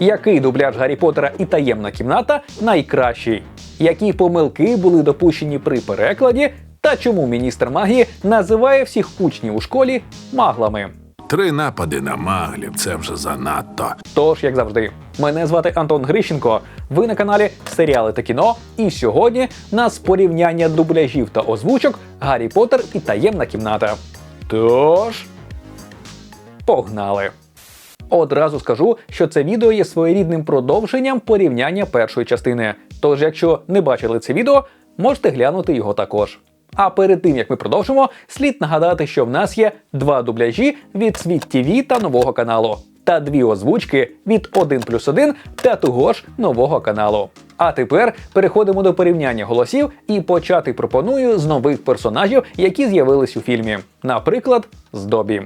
Який дубляж Гаррі Поттера і таємна кімната найкращий? Які помилки були допущені при перекладі? Та чому міністр магії називає всіх учнів у школі маглами? Три напади на маглів це вже занадто. Тож, як завжди, мене звати Антон Грищенко. Ви на каналі Серіали та кіно. І сьогодні нас порівняння дубляжів та озвучок Гаррі Поттер і таємна кімната. Тож, погнали! Одразу скажу, що це відео є своєрідним продовженням порівняння першої частини. Тож, якщо не бачили це відео, можете глянути його також. А перед тим як ми продовжимо, слід нагадати, що в нас є два дубляжі від Світ ТВ та нового каналу, та дві озвучки від 1 плюс 1 та того ж нового каналу. А тепер переходимо до порівняння голосів і почати пропоную з нових персонажів, які з'явились у фільмі. Наприклад, з Добі.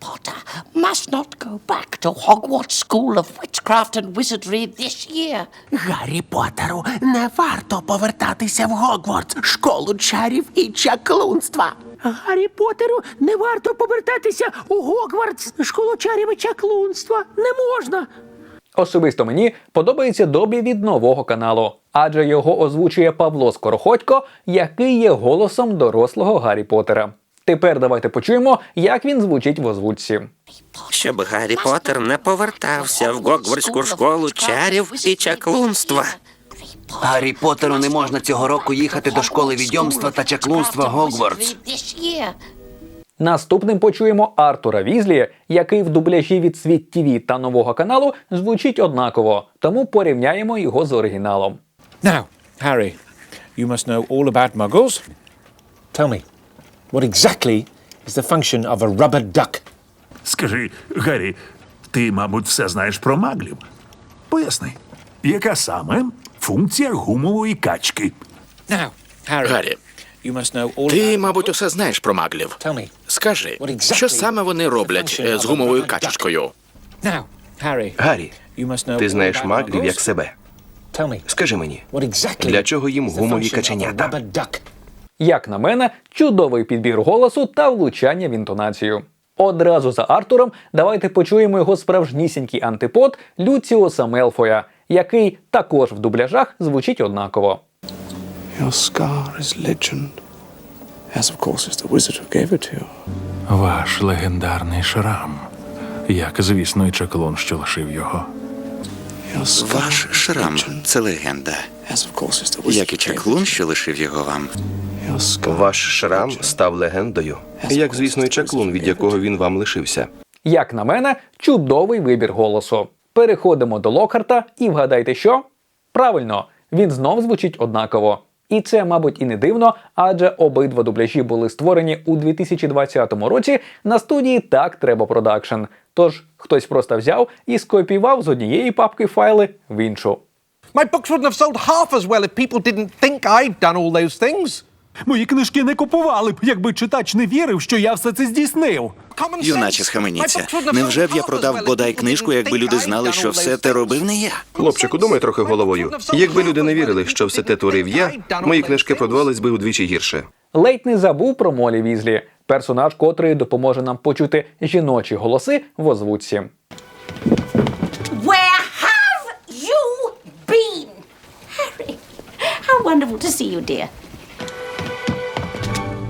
Potter must not go back to Hogwarts School of Witchcraft and Wizardry this year. Гаррі Поттеру не варто повертатися в Гогвартс, школу чарів і чаклунства. Гаррі Поттеру не варто повертатися у Гогвартс, школу чарів і чаклунства. Не можна. Особисто мені подобається Добі від нового каналу, адже його озвучує Павло Скороходько, який є голосом дорослого Гаррі Поттера. Тепер давайте почуємо, як він звучить в озвучці. Щоб Гаррі Поттер не повертався в Гогвардську школу чарів і чаклунства. Гаррі Поттеру не можна цього року їхати до школи відьомства та чаклунства year. Наступним почуємо Артура Візлі, який в дубляжі від Світ ТВ та нового каналу звучить однаково, тому порівняємо його з оригіналом. Now, Harry, you must know all about muggles. Tell me, what exactly is the function of a rubber duck? Скажи, Гаррі, ти, мабуть, все знаєш про маглів? Поясни, яка саме функція гумової качки? Now, Harry, Гаррі, you must know all ти, about мабуть, усе знаєш про маглів. Tell me. Скажи, What exactly що саме вони роблять е, з гумовою качечкою? Now, Harry, Гаррі, you must know ти all знаєш about маглів як muggles. себе. Tell me, Скажи мені, what exactly Для чого їм is the гумові function of a каченята? rubber duck? Як на мене, чудовий підбір голосу та влучання в інтонацію. Одразу за Артуром давайте почуємо його справжнісінький антипод Люціуса Мелфоя, який також в дубляжах звучить однаково. Your scar is legend, as of course is the wizard who gave it to you. Ваш легендарний шрам. Як, звісно, і чаклун, що лишив його. Your scar Ваш шрам це легенда, як і чаклун, що лишив його вам. ваш шрам став легендою, як, звісно, і чаклун, від якого він вам лишився. Як на мене, чудовий вибір голосу. Переходимо до Локхарта і вгадайте, що? Правильно, він знов звучить однаково. І це, мабуть, і не дивно, адже обидва дубляжі були створені у 2020 році на студії Так Треба Продакшн. Тож хтось просто взяв і скопіював з однієї папки файли в іншу. My books wouldn't have sold half as well if people didn't think I'd done all those things. Мої книжки не купували б, якби читач не вірив, що я все це здійснив. Юначе схаменіться. Невже б я продав бодай книжку, якби люди знали, що все те робив не я? Хлопчику, думай трохи головою. Якби люди не вірили, що все те творив я, мої книжки продавались би удвічі гірше. Ледь не забув про Молі Візлі, персонаж, котрий допоможе нам почути жіночі голоси в озвучці. Where have you been? Harry, how wonderful to see you, dear.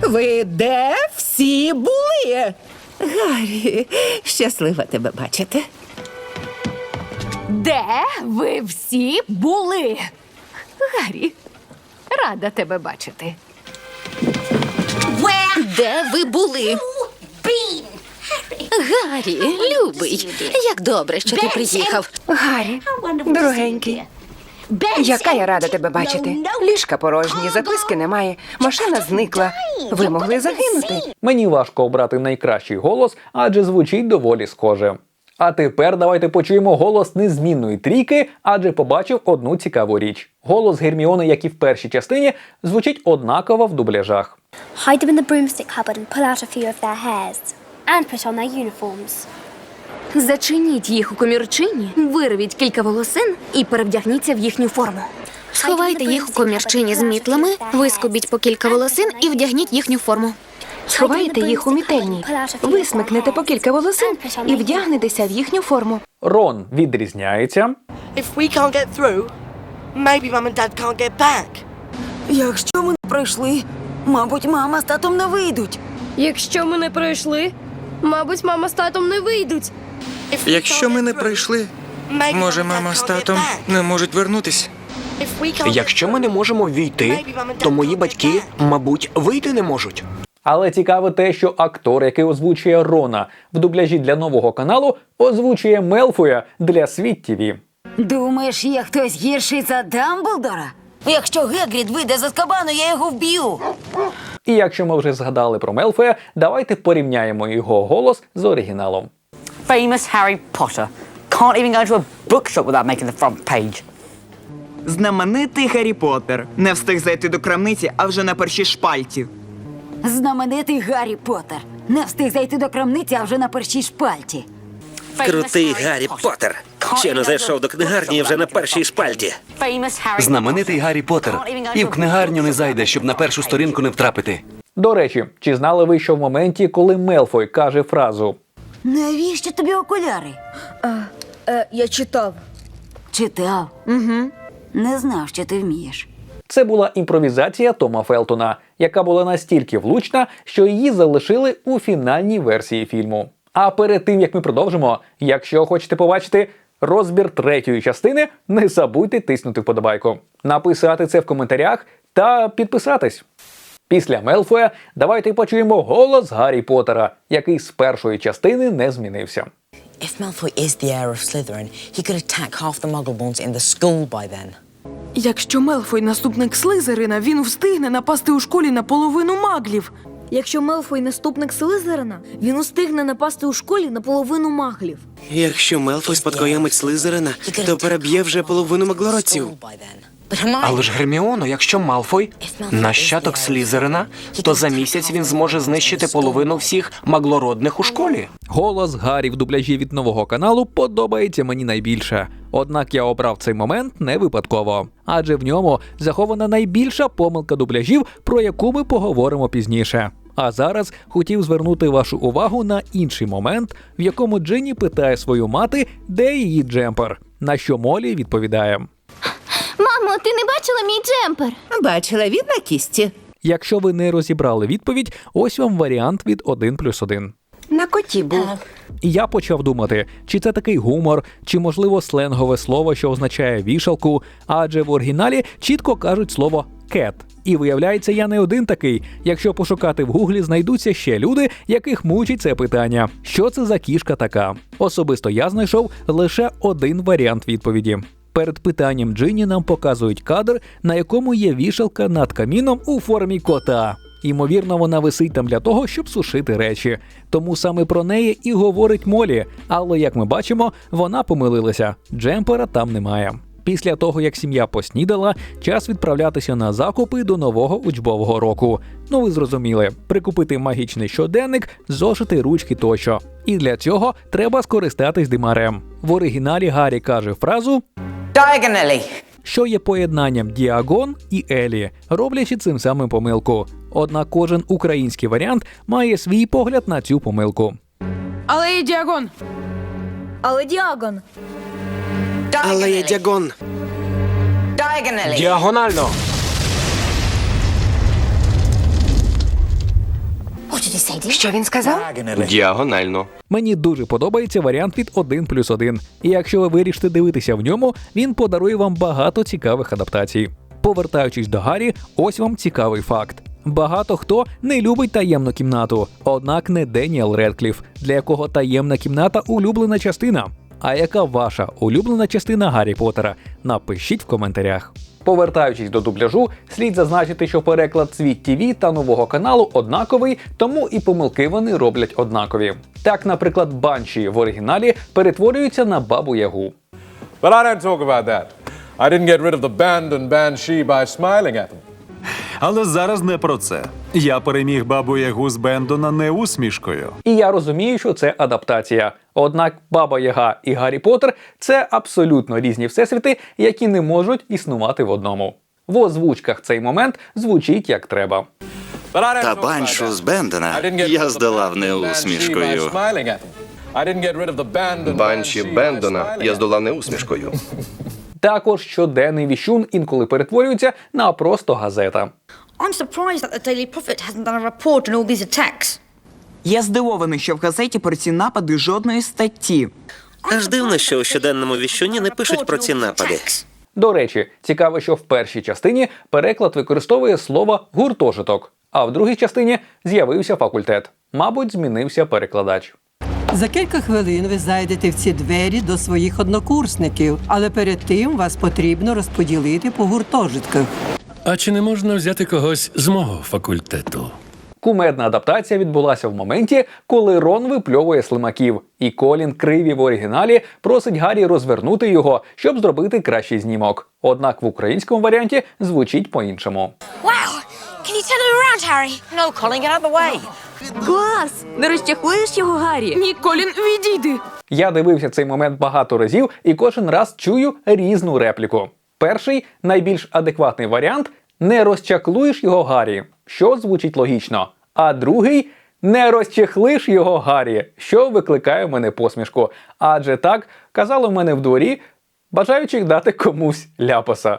Ви де всі були? Гаррі, щаслива тебе бачити. Де ви всі були? Гаррі, рада тебе бачити. Where Де ви були? you been? Гаррі, любий, як добре, що ти приїхав. Гаррі, how wonderful to see you, дорогенький. dear. Яка я рада тебе бачити. Ліжка порожні, записки немає, машина зникла. Ви могли загинути. Мені важко обрати найкращий голос, адже звучить доволі схоже. А тепер давайте почуємо голос незмінної трійки, адже побачив одну цікаву річ. Голос Герміони, як і в першій частині, звучить однаково в дубляжах. Hide them in the broomstick cupboard and pull out a few of their hairs. And put on their uniforms. Зачиніть їх у комірчині, вирвіть кілька волосин і перевдягніться в їхню форму. Сховайте їх у комірчині з мітлами, вискубіть по кілька волосин і вдягніть їхню форму. Сховайте їх у мітельні, висмикнете по кілька волосин і вдягнетеся в їхню форму. Рон відрізняється, If we can't get through, maybe Mum and Dad can't get back. Якщо ми не пройшли, мабуть, мама з татом не вийдуть. Якщо ми не пройшли, мабуть, мама з татом не вийдуть. Якщо ми не пройшли, Може, мама з татом не можуть вернутись? Якщо ми не можемо ввійти, то мої батьки, мабуть, вийти не можуть. Але цікаве те, що актор, який озвучує Рона в дубляжі для нового каналу, озвучує Мелфоя для Світ ТВ. Думаєш, є хтось гірший за Дамблдора? Якщо Гегрід вийде за скабану, я його вб'ю. І якщо ми вже згадали про Мелфоя, давайте порівняємо його голос з оригіналом. Famous Harry Potter. Can't even go to a bookshop without making the front page. Знаменитий Гаррі Поттер. Не встиг зайти до крамниці, а вже на першій шпальті. Знаменитий Гаррі Поттер. Не встиг зайти до крамниці, а вже на першій шпальті. Крутий Гаррі Поттер. Ще не зайшов до книгарні і вже на першій шпальті. Знаменитий Гаррі Поттер. І в книгарню не зайде, щоб на першу сторінку не втрапити. До речі, чи знали ви, що в моменті, коли Мелфой каже фразу Навіщо тобі окуляри? А, е, я читав. Читав. Угу. Не знав, що ти вмієш. Це була імпровізація Тома Фелтона, яка була настільки влучна, що її залишили у фінальній версії фільму. А перед тим як ми продовжимо, якщо хочете побачити розбір третьої частини, не забудьте тиснути вподобайку, написати це в коментарях та підписатись. Після Мелфоя давайте почуємо голос Гаррі Поттера, який з першої частини не змінився. If Malfoy is the heir of Slytherin, he could attack half the Muggleborns in the school by then. Якщо Мелфой наступник Слизерина, він встигне напасти у школі на половину маглів. Якщо Мелфой наступник Слизерина, він устигне напасти у школі на половину маглів. Якщо Мелфой спадкоємець Слизерина, то переб'є вже половину маглородців. Але ж Герміоно, якщо Малфой нащадок Слізерина, то за місяць він зможе знищити половину всіх маглородних у школі. Голос Гаррі в дубляжі від нового каналу подобається мені найбільше. Однак я обрав цей момент не випадково, адже в ньому захована найбільша помилка дубляжів, про яку ми поговоримо пізніше. А зараз хотів звернути вашу увагу на інший момент, в якому Джинні питає свою мати, де її джемпер. На що Молі відповідає: Мамо, ти не бачила мій джемпер? Бачила він на кісті. Якщо ви не розібрали відповідь, ось вам варіант від 1 плюс 1. На коті був. І я почав думати, чи це такий гумор, чи можливо сленгове слово, що означає вішалку, адже в оригіналі чітко кажуть слово кет. І виявляється, я не один такий. Якщо пошукати в гуглі, знайдуться ще люди, яких мучить це питання. Що це за кішка така? Особисто я знайшов лише один варіант відповіді. Перед питанням Джині нам показують кадр, на якому є вішалка над каміном у формі кота. Ймовірно, вона висить там для того, щоб сушити речі. Тому саме про неї і говорить Молі. Але як ми бачимо, вона помилилася. Джемпера там немає. Після того, як сім'я поснідала, час відправлятися на закупи до нового учбового року. Ну ви зрозуміли, прикупити магічний щоденник, зошити ручки тощо. І для цього треба скористатись димарем. В оригіналі Гаррі каже фразу Diagonally. що є поєднанням Діагон і Елі, роблячи цим самим помилку. Однак кожен український варіант має свій погляд на цю помилку. Але є діагон. Але Діагон. Але є діагон. Diagonally. Діагонально. Що він сказав? Діагонально. Мені дуже подобається варіант від 1 плюс 1. І якщо ви вирішите дивитися в ньому, він подарує вам багато цікавих адаптацій. Повертаючись до Гаррі, ось вам цікавий факт. Багато хто не любить таємну кімнату, однак не Деніел Редкліф, для якого таємна кімната улюблена частина. А яка ваша улюблена частина Гаррі Поттера? Напишіть в коментарях. Повертаючись до дубляжу, слід зазначити, що переклад Світ ТВ та нового каналу однаковий, тому і помилки вони роблять однакові. Так, наприклад, банші в оригіналі перетворюються на бабу Ягу. But I don't talk about that. I didn't get rid of the band and banshee by smiling at them. Але зараз не про це. Я переміг бабу Ягу з Бендона не усмішкою. І я розумію, що це адаптація. Однак Баба Яга і Гаррі Поттер – це абсолютно різні всесвіти, які не можуть існувати в одному. В озвучках цей момент звучить як треба. Та баншу з Бендена я здолав не усмішкою. Банші Бендона я здолав не усмішкою. Також щоденний віщун інколи перетворюється на просто газета. I'm surprised that the Daily Prophet hasn't done a report on all these attacks. Я здивований, що в газеті про ці напади жодної статті. Аж дивно, що у щоденному віщуні не пишуть про ці напади. До речі, цікаво, що в першій частині переклад використовує слово гуртожиток, а в другій частині з'явився факультет. Мабуть, змінився перекладач. За кілька хвилин ви зайдете в ці двері до своїх однокурсників, але перед тим вас потрібно розподілити по гуртожитках. А чи не можна взяти когось з мого факультету? Кумедна адаптація відбулася в моменті, коли Рон випльовує слимаків, і Колін Криві в оригіналі просить Гаррі розвернути його, щоб зробити кращий знімок. Однак в українському варіанті звучить по-іншому. Wow! Can you turn it around, Harry? No, Colin, get out of the way. Клас! Не розчахуєш його, Гаррі? Ні, Колін, відійди. Я дивився цей момент багато разів і кожен раз чую різну репліку. Перший найбільш адекватний варіант не розчаклуєш його Гаррі, що звучить логічно. А другий не розчехлиш його Гаррі, що викликає в мене посмішку. Адже так казали в мене в дворі, бажаючих дати комусь ляпаса.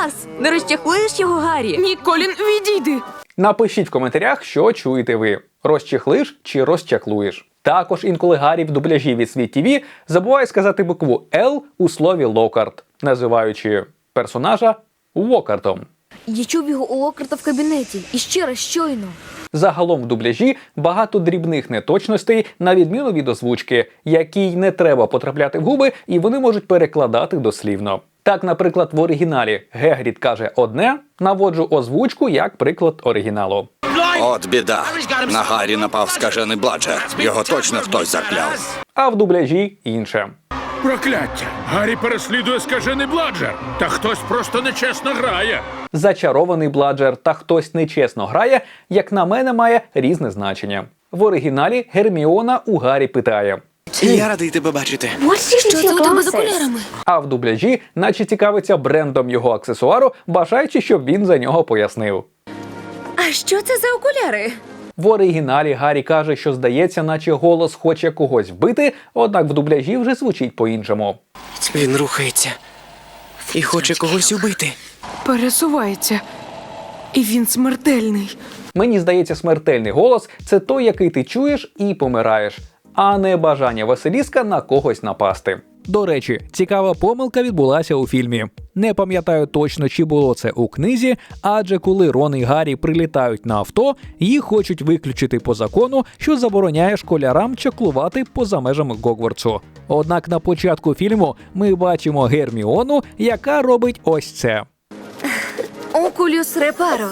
Клас! Не розчахуєш його, Гаррі? Ні, Колін, відійди. Напишіть в коментарях, що чуєте ви: розчехлиш чи розчаклуєш. Також інколи Гаррі в дубляжі від світ ТВ забуває сказати букву Л у слові Локарт, називаючи персонажа Локартом. Я чув його у Локарта в кабінеті. І ще раз щойно. Загалом в дубляжі багато дрібних неточностей, на відміну від озвучки, якій не треба потрапляти в губи, і вони можуть перекладати дослівно. Так, наприклад, в оригіналі Гегрід каже одне, наводжу озвучку як приклад оригіналу. От біда. На Гаррі напав скажений бладжер. Його точно хтось закляв. А в дубляжі інше. Прокляття! Гаррі переслідує скажений бладжер. Та хтось просто нечесно грає. Зачарований бладжер та хтось нечесно грає, як на мене, має різне значення. В оригіналі Герміона у Гаррі питає. Я радий тебе бачити. Що це у тебе з окулярами? А в дубляжі, наче цікавиться брендом його аксесуару, бажаючи, щоб він за нього пояснив. А що це за окуляри? В оригіналі Гаррі каже, що здається, наче голос хоче когось вбити, однак в дубляжі вже звучить по-іншому. Він рухається і хоче когось убити. Пересувається. І він смертельний. Мені здається, смертельний голос це той, який ти чуєш і помираєш, а не бажання Василіска на когось напасти. До речі, цікава помилка відбулася у фільмі. Не пам'ятаю точно, чи було це у книзі, адже коли Рон і Гаррі прилітають на авто, їх хочуть виключити по закону, що забороняє школярам чаклувати поза межами Гогвартсу. Однак на початку фільму ми бачимо Герміону, яка робить ось це. Окулюс репаро.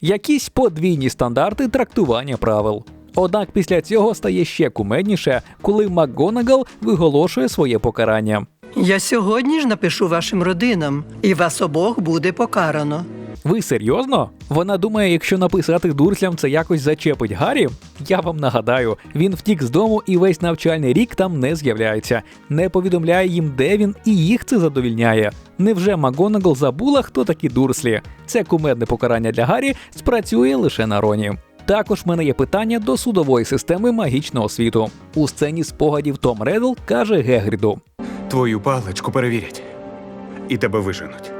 Якісь подвійні стандарти трактування правил. Однак після цього стає ще кумедніше, коли МакГонагал виголошує своє покарання. Я сьогодні ж напишу вашим родинам, і вас обох буде покарано. Ви серйозно? Вона думає, якщо написати дурслям це якось зачепить Гаррі? Я вам нагадаю, він втік з дому і весь навчальний рік там не з'являється, не повідомляє їм, де він, і їх це задовільняє. Невже МакГонагал забула, хто такі дурслі? Це кумедне покарання для Гаррі спрацює лише на Роні. Також в мене є питання до судової системи магічного світу. У сцені спогадів Том Реддл каже Гегріду. Твою паличку перевірять. І тебе виженуть.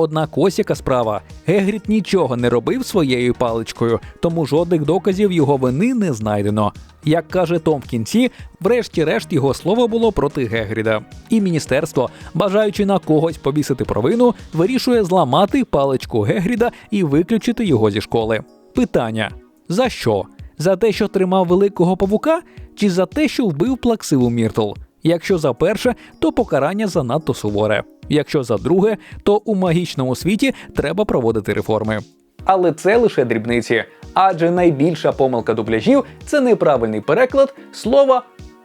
Однак ось яка справа. Гегрід нічого не робив своєю паличкою, тому жодних доказів його вини не знайдено. Як каже Том в кінці, врешті-решт його слово було проти Гегріда. І міністерство, бажаючи на когось повісити провину, вирішує зламати паличку Гегріда і виключити його зі школи. Питання: за що? За те, що тримав великого павука, чи за те, що вбив плаксиву Міртл? Якщо за перше, то покарання занадто суворе. Якщо за друге, то у магічному світі треба проводити реформи. Але це лише дрібниці, адже найбільша помилка дубляжів це неправильний переклад слова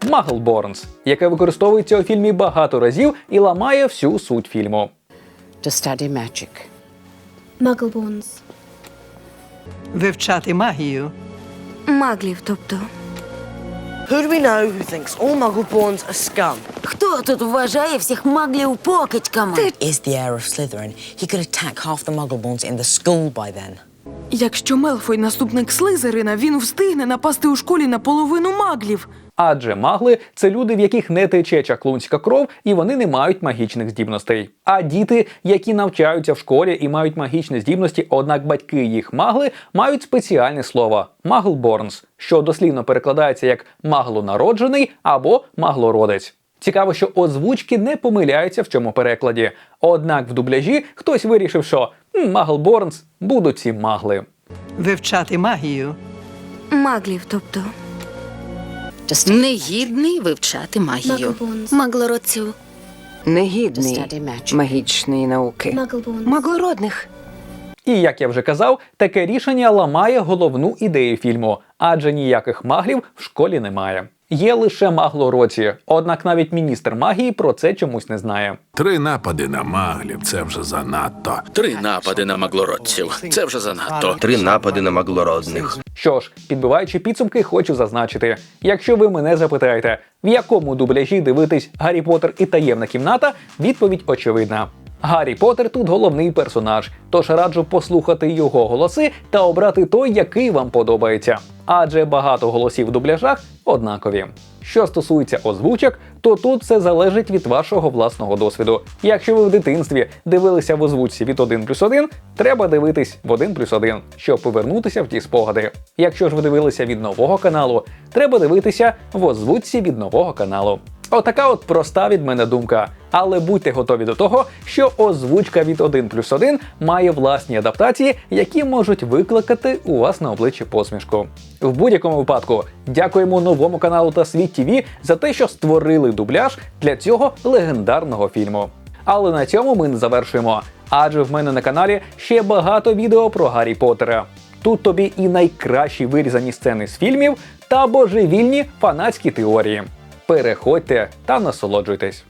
«Мугглборнс», яке використовується у фільмі багато разів і ламає всю суть фільму. To study magic. Маглбонс. Вивчати магію. Маглів, тобто. Who do we know who thinks all Muggleborns are scum? Хто тут вважає всіх маглів покидьками? Is the heir of Slytherin. He could attack half the Muggleborns in the school by then. Якщо Мелфой наступник Слизерина, він встигне напасти у школі на половину маглів. Адже магли це люди, в яких не тече чаклунська кров, і вони не мають магічних здібностей. А діти, які навчаються в школі і мають магічні здібності, однак батьки їх магли, мають спеціальне слово маглборнс, що дослівно перекладається як маглонароджений або маглородець. Цікаво, що озвучки не помиляються в цьому перекладі. Однак в дубляжі хтось вирішив, що маглборнс будуть ці магли. Вивчати магію. Маглів, тобто. Негідний вивчати магію. Маглородців. Негідний магічної науки. Маглородних. І як я вже казав, таке рішення ламає головну ідею фільму, адже ніяких маглів в школі немає. Є лише маглороці, однак навіть міністр магії про це чомусь не знає. Три напади на маглів це вже занадто. Три напади на маглородців. Це вже занадто. Три напади на маглородних. Що ж, підбиваючи підсумки, хочу зазначити: якщо ви мене запитаєте, в якому дубляжі дивитись Гаррі Поттер і таємна кімната, відповідь очевидна. Гаррі Поттер тут головний персонаж, тож раджу послухати його голоси та обрати той, який вам подобається. Адже багато голосів в дубляжах однакові. Що стосується озвучок, то тут все залежить від вашого власного досвіду. Якщо ви в дитинстві дивилися в озвучці від 1 плюс 1, треба дивитись в 1 плюс 1, щоб повернутися в ті спогади. Якщо ж ви дивилися від нового каналу, треба дивитися в озвучці від нового каналу. Отака от проста від мене думка. Але будьте готові до того, що озвучка від 1 плюс 1 має власні адаптації, які можуть викликати у вас на обличчі посмішку. В будь-якому випадку дякуємо новому каналу та Світ ТВ за те, що створили дубляж для цього легендарного фільму. Але на цьому ми не завершуємо, адже в мене на каналі ще багато відео про Гаррі Поттера. Тут тобі і найкращі вирізані сцени з фільмів та божевільні фанатські теорії. Переходьте та насолоджуйтесь.